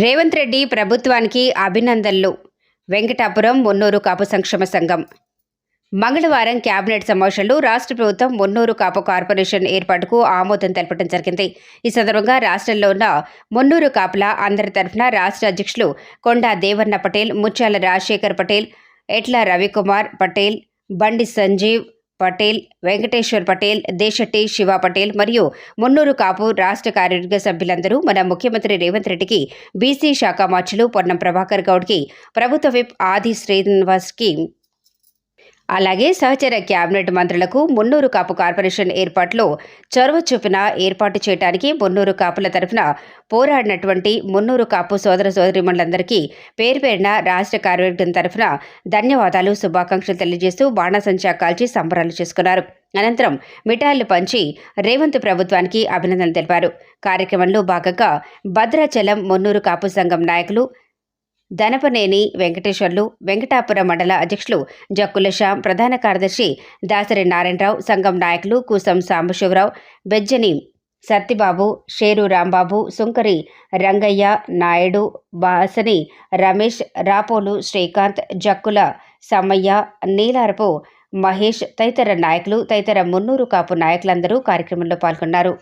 రేవంత్ రెడ్డి ప్రభుత్వానికి అభినందనలు. వెంకటాపురం మున్నూరు కాపు సంక్షేమ సంఘం. మంగళవారం కేబినెట్ సమావేశంలో రాష్ట్ర ప్రభుత్వం మున్నూరు కాపు కార్పొరేషన్ ఏర్పాటుకు ఆమోదం తెలపడం జరిగింది. ఈ సందర్భంగా రాష్ట్రంలో ఉన్న మున్నూరు కాపుల అందరి తరఫున రాష్ట్ర అధ్యక్షులు కొండా దేవన్న పటేల్ ముత్యాల రాజశేఖర్ పటేల్ ఎట్ల రవికుమార్ పటేల్ బండి సంజీవ్ పటేల్ వెంకటేశ్వర్ పటేల్ దేశట్టి శివ పటేల్ మరియు మున్నూరు కాపు రాష్ట్ర కార్యవర్గ సభ్యులందరూ మన ముఖ్యమంత్రి రేవంత్ రెడ్డికి బీసీ శాఖ మార్చులు పొన్నం ప్రభాకర్ గౌడ్కి ప్రభుత్వ విప్ ఆది శ్రీనివాస్కి అలాగే సహచర కేబినెట్ మంత్రులకు మున్నూరు కాపు కార్పొరేషన్ ఏర్పాటులో చొరవ చూపిన ఏర్పాటు చేయడానికి మున్నూరు కాపుల తరఫున పోరాడినటువంటి మున్నూరు కాపు సోదర సోదరిమణులందరికీ పేరుపేరిన రాష్ట్ర కార్యవర్గం తరఫున ధన్యవాదాలు శుభాకాంక్షలు తెలియజేస్తూ బాణాసంచా కాల్చి సంబరాలు చేసుకున్నారు. అనంతరం మిఠాయిలు పంచి రేవంత్ ప్రభుత్వానికి అభినందనలు తెలిపారు. కార్యక్రమంలో భాగంగా భద్రాచలం మున్నూరు కాపు సంఘం నాయకులు దనపనేని వెంకటేశ్వర్లు వెంకటాపురం మండల అధ్యక్షులు జక్కుల శ్యాం ప్రధాన కార్యదర్శి దాసరి నారాయణరావు సంఘం నాయకులు కూసం సాంబశివరావు బెజ్జని సత్తిబాబు షేరు రాంబాబు సుంకరి రంగయ్య నాయుడు బాసని రమేష్ రాపోలు శ్రీకాంత్ జక్కుల సమ్మయ్య నీలారపు మహేష్ తదితర నాయకులు తదితర మున్నూరు కాపు నాయకులందరూ కార్యక్రమంలో పాల్గొన్నారు.